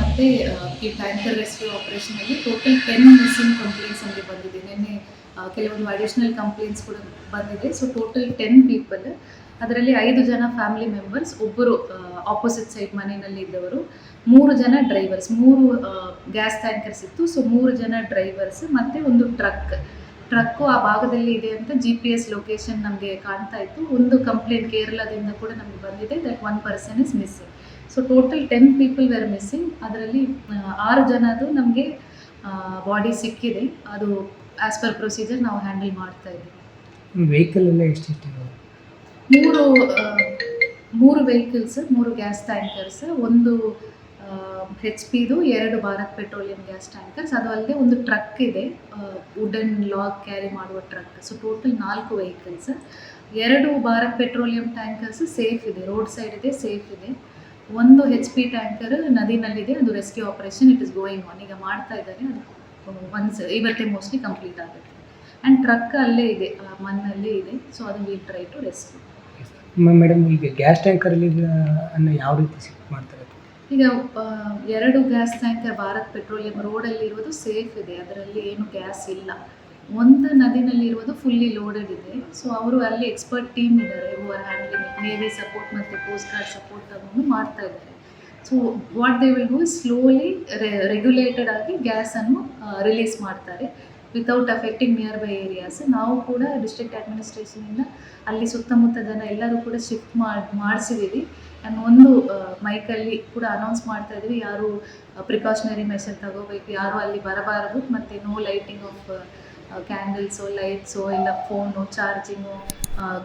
ಮತ್ತೆ ಈ tanker rescue ಆಪರೇಷನಲ್ಲಿ ಟೋಟಲ್ ಟೆನ್ ಮಿಸ್ಸಿಂಗ್ ಕಂಪ್ಲೇಂಟ್ಸ್ ಅಲ್ಲಿ ಬಂದಿದೆ. ನಿನ್ನೆ ಕೆಲವೊಂದು ಅಡಿಷ್ನಲ್ ಕಂಪ್ಲೇಂಟ್ಸ್ ಕೂಡ ಬಂದಿದೆ. ಸೊ ಟೋಟಲ್ ಟೆನ್ ಪೀಪಲ್ ಅದರಲ್ಲಿ ಐದು ಜನ ಫ್ಯಾಮಿಲಿ ಮೆಂಬರ್ಸ್ ಒಬ್ಬರು ಆಪೋಸಿಟ್ ಸೈಡ್ ಮನೆಯಲ್ಲಿ ಇದ್ದವರು, ಮೂರು ಜನ ಡ್ರೈವರ್ಸ್ ಮೂರು ಗ್ಯಾಸ್ ಟ್ಯಾಂಕರ್ಸ್ ಇತ್ತು. ಸೊ ಮೂರು ಜನ ಡ್ರೈವರ್ಸ್ ಮತ್ತೆ ಒಂದು ಟ್ರಕ್ ಟ್ರಕ್ಕು ಆ ಭಾಗದಲ್ಲಿ ಇದೆ ಅಂತ ಜಿ ಪಿ ಎಸ್ ಲೊಕೇಶನ್ ನಮಗೆ ಕಾಣ್ತಾ ಇತ್ತು. ಒಂದು ಕಂಪ್ಲೇಂಟ್ ಕೇರಳದಿಂದ ಕೂಡ ನಮಗೆ ಬಂದಿದೆ that one person is missing so total ten people were missing ಅದರಲ್ಲಿ ಆರು ಜನದ್ದು ನಮಗೆ ಬಾಡಿ ಸಿಕ್ಕಿದೆ. ಅದು ಆ್ಯಸ್ ಪರ್ ಪ್ರೊಸೀಜರ್ ನಾವು ಹ್ಯಾಂಡಲ್ ಮಾಡ್ತಾ ಇದ್ದೀವಿ ವೆಹಿಕಲ್ ಎಲ್ಲ ಎಷ್ಟೆಷ್ಟಿದೆ ಮೂರು ಮೂರು ವೆಹಿಕಲ್ಸ್ ಮೂರು ಗ್ಯಾಸ್ ಟ್ಯಾಂಕರ್ಸ್ ಒಂದು ಹೆಚ್ ಪಿದು ಎರಡು ಭಾರತ್ ಪೆಟ್ರೋಲಿಯಂ ಗ್ಯಾಸ್ ಟ್ಯಾಂಕರ್ಸ್ ಅದು ಅಲ್ಲದೆ ಒಂದು ಟ್ರಕ್ ಇದೆ. ವುಡನ್ ಲಾಗ್ ಕ್ಯಾರಿ ಮಾಡುವ ಟ್ರಕ್ ಸೊ ಟೋಟಲ್ ನಾಲ್ಕು ವೆಹಿಕಲ್ಸ್ ಎರಡು ಭಾರತ್ ಪೆಟ್ರೋಲಿಯಂ ಟ್ಯಾಂಕರ್ಸ್ ಸೇಫ್ ಇದೆ. ರೋಡ್ ಸೈಡ್ ಇದೆ ಸೇಫ್ ಇದೆ. ಒಂದು ಹೆಚ್ ಪಿ ಟ್ಯಾಂಕರ್ ನದಿನಲ್ಲಿದೆ ಅದು rescue operation it is going on ಈಗ ಮಾಡ್ತಾ ಇದ್ದಾರೆ ಅದು ಒನ್ಸ್ ಇವತ್ತೇ ಮೋಸ್ಟ್ಲಿ ಕಂಪ್ಲೀಟ್ ಆಗುತ್ತೆ. ಆ್ಯಂಡ್ ಟ್ರಕ್ ಅಲ್ಲೇ ಇದೆ ಆ ಮಣ್ಣಲ್ಲೇ ಇದೆ ಸೊ ಅದು will try to rescue madam ಈಗ ಗ್ಯಾಸ್ ಟ್ಯಾಂಕರಲ್ಲಿ ಅನ್ನು ಯಾವ ರೀತಿ ಶಿಫ್ಟ್ ಮಾಡ್ತಾರೆ? ಈಗ ಎರಡು ಗ್ಯಾಸ್ ಟ್ಯಾಂಕರ್ ಭಾರತ್ ಪೆಟ್ರೋಲಿಯಂ ರೋಡಲ್ಲಿ ಇರೋದು ಸೇಫ್ ಇದೆ ಅದರಲ್ಲಿ ಏನು ಗ್ಯಾಸ್ ಇಲ್ಲ. ಒಂದು ನದಿನಲ್ಲಿ ಇರೋದು ಫುಲ್ಲಿ ಲೋಡೆಡ್ ಇದೆ ಸೊ ಅವರು ಅಲ್ಲಿ ಎಕ್ಸ್ಪರ್ಟ್ ಟೀಮ್ ಇದ್ದಾರೆ ಓವರ್ ಹ್ಯಾಂಡ್ಲಿಂಗ್ ನೇವಿ ಸಪೋರ್ಟ್ ಮತ್ತು ಕೋಸ್ಟ್ ಗಾರ್ಡ್ ಸಪೋರ್ಟ್ ತಗೊಂಡು ಮಾಡ್ತಾ ಇದ್ದಾರೆ. So what they will do slowly regulated ಆಗಿ ಗ್ಯಾಸನ್ನು ರಿಲೀಸ್ ಮಾಡ್ತಾರೆ. Without affecting nearby areas ನಾವು ಕೂಡ ಡಿಸ್ಟ್ರಿಕ್ಟ್ ಅಡ್ಮಿನಿಸ್ಟ್ರೇಷನಿಂದ ಅಲ್ಲಿ ಸುತ್ತಮುತ್ತ ಜನ ಎಲ್ಲರೂ ಕೂಡ ಶಿಫ್ಟ್ ಮಾಡಿ, ಮಾಡಿಸಿದ್ದೀವಿ. ಆ್ಯಂಡ್ ಒಂದು ಮೈಕಲ್ಲಿ ಕೂಡ ಅನೌನ್ಸ್ ಮಾಡ್ತಾ ಇದ್ದೀವಿ. ಯಾರು ಪ್ರಿಕಾಷನರಿ ಮೆಷರ್ ತಗೋಬೇಕು, ಯಾರು ಅಲ್ಲಿ ಬರಬಾರದು. ಮತ್ತು no lighting of candles lights ಇಲ್ಲ ಫೋನು ಚಾರ್ಜಿಂಗು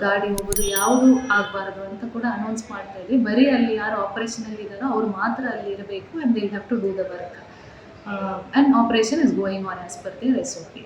ಗಾಡಿ ಹೋಗೋದು, ಯಾವುದು ಆಗಬಾರ್ದು ಅಂತ ಕೂಡ ಅನೌನ್ಸ್ ಮಾಡ್ತಾ ಇದ್ವಿ. ಬರೀ ಅಲ್ಲಿ ಯಾರು ಆಪರೇಷನಲ್ಲಿ ಇದ್ದಾರೋ ಅವ್ರು ಮಾತ್ರ ಅಲ್ಲಿ ಇರಬೇಕು and they have to do the work and operation is going on as per the recipe